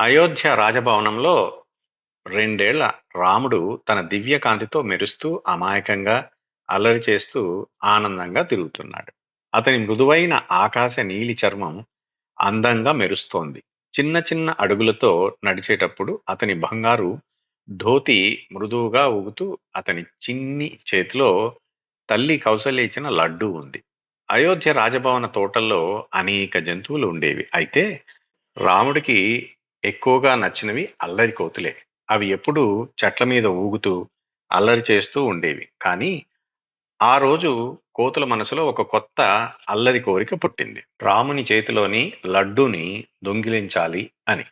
అయోధ్య రాజభవనంలో రెండేళ్ళ రాముడు తన దివ్య కాంతితో మెరుస్తూ అమాయకంగా అల్లరి చేస్తూ ఆనందంగా తిరుగుతున్నాడు. అతని మృదువైన ఆకాశ నీలి చర్మం అందంగా మెరుస్తోంది. చిన్న చిన్న అడుగులతో నడిచేటప్పుడు అతని బంగారు ధోతి మృదువుగా ఊగుతూ అతని చిన్ని చేతిలో తల్లి కౌసలేచిన ఇచ్చిన లడ్డూ ఉంది. అయోధ్య రాజభవన తోటల్లో అనేక జంతువులు ఉండేవి. అయితే రాముడికి ఎక్కువగా నచ్చినవి అల్లరి కోతులే. అవి ఎప్పుడూ చెట్ల మీద ఊగుతూ అల్లరి చేస్తూ ఉండేవి. కానీ ఆ రోజు కోతుల మనసులో ఒక కొత్త అల్లరి కోరిక పుట్టింది. రాముని చేతిలోని లడ్డూని దొంగిలించాలి అని.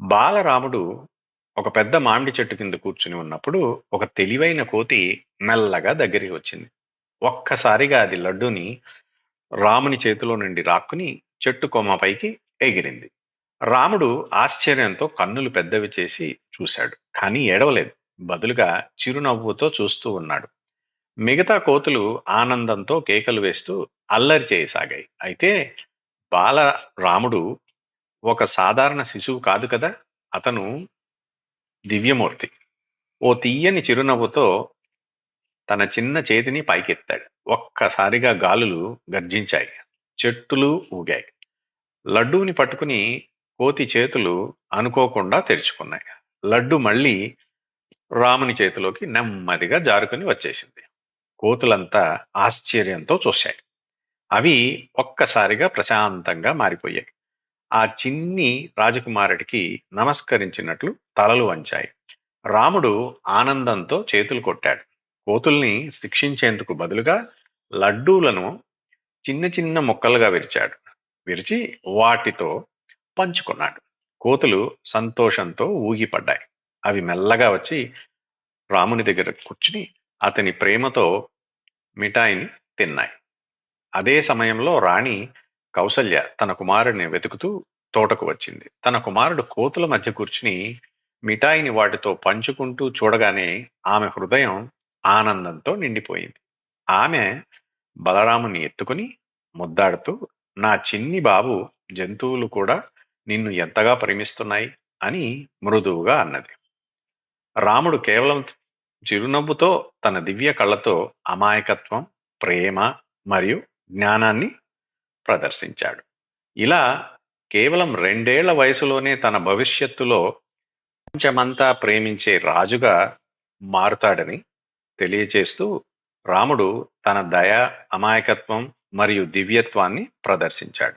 బాలరాముడు ఒక పెద్ద మామిడి చెట్టు కింద కూర్చుని ఉన్నప్పుడు ఒక తెలివైన కోతి మెల్లగా దగ్గరికి వచ్చింది. ఒక్కసారిగా అది లడ్డూని రాముని చేతిలో నుండి రాక్కుని చెట్టు కొమ్మ పైకి ఎగిరింది. రాముడు ఆశ్చర్యంతో కన్నులు పెద్దవి చేసి చూశాడు కానీ ఏడవలేదు. బదులుగా చిరునవ్వుతో చూస్తూ ఉన్నాడు. మిగతా కోతులు ఆనందంతో కేకలు వేస్తూ అల్లరి చేయసాగాయి. అయితే బాల రాముడు ఒక సాధారణ శిశువు కాదు కదా? అతను దివ్యమూర్తి. ఓ తీయని చిరునవ్వుతో తన చిన్న చేతిని పైకెత్తాడు. ఒక్కసారిగా గాలులు గర్జించాయి. చెట్టులు ఊగాయి. లడ్డూని పట్టుకుని కోతి చేతులు అనుకోకుండా తెరుచుకున్నాయి. లడ్డు మళ్ళీ రాముని చేతిలోకి నెమ్మదిగా జారుకుని వచ్చేసింది. కోతులంతా ఆశ్చర్యంతో చూశాయి. అవి ఒక్కసారిగా ప్రశాంతంగా మారిపోయాయి. ఆ చిన్ని రాజకుమారుడికి నమస్కరించినట్లు తలలు వంచాయి. రాముడు ఆనందంతో చేతులు కొట్టాడు. కోతుల్ని శిక్షించేందుకు బదులుగా లడ్డూలను చిన్న చిన్న ముక్కలుగా విరిచాడు. విరిచి వాటితో పంచుకున్నాడు. కోతులు సంతోషంతో ఊగిపడ్డాయి. అవి మెల్లగా వచ్చి రాముని దగ్గర కూర్చుని అతని ప్రేమతో మిఠాయిని తిన్నాయి. అదే సమయంలో రాణి కౌసల్య తన కుమారుడిని వెతుకుతూ తోటకు వచ్చింది. తన కుమారుడు కోతుల మధ్య కూర్చుని మిఠాయిని వాటితో పంచుకుంటూ చూడగానే ఆమె హృదయం ఆనందంతో నిండిపోయింది. ఆమె బలరాముని ఎత్తుకుని ముద్దాడుతూ నా చిన్ని బాబు జంతువులు కూడా నిన్ను ఎంతగా ప్రేమిస్తున్నాయి? అని మృదువుగా అన్నది. రాముడు కేవలం చిరునవ్వుతో తన దివ్య కళ్ళతో అమాయకత్వం ప్రేమ మరియు జ్ఞానాన్ని ప్రదర్శించాడు. ఇలా కేవలం రెండేళ్ళ వయసులోనే తన భవిష్యత్తులో ప్రపంచమంతా ప్రేమించే రాజుగా మారుతాడని తెలియచేస్తూ రాముడు తన దయ అమాయకత్వం మరియు దివ్యత్వాన్ని ప్రదర్శించాడు.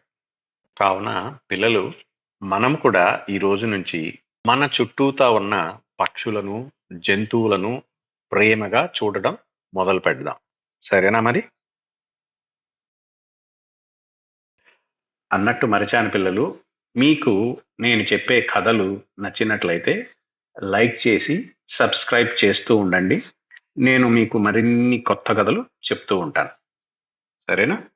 కావున పిల్లలు మనం కూడా ఈ రోజు నుంచి మన చుట్టూతా ఉన్న పక్షులను జంతువులను ప్రేమగా చూడడం మొదలు పెడదాం. సరేనా మరి? అన్నట్టు మరిచాను పిల్లలు మీకు నేను చెప్పే కథలు నచ్చినట్లయితే లైక్ చేసి సబ్స్క్రైబ్ చేస్తూ ఉండండి. నేను మీకు మరిన్ని కొత్త కథలు చెప్తూ ఉంటాను. సరేనా?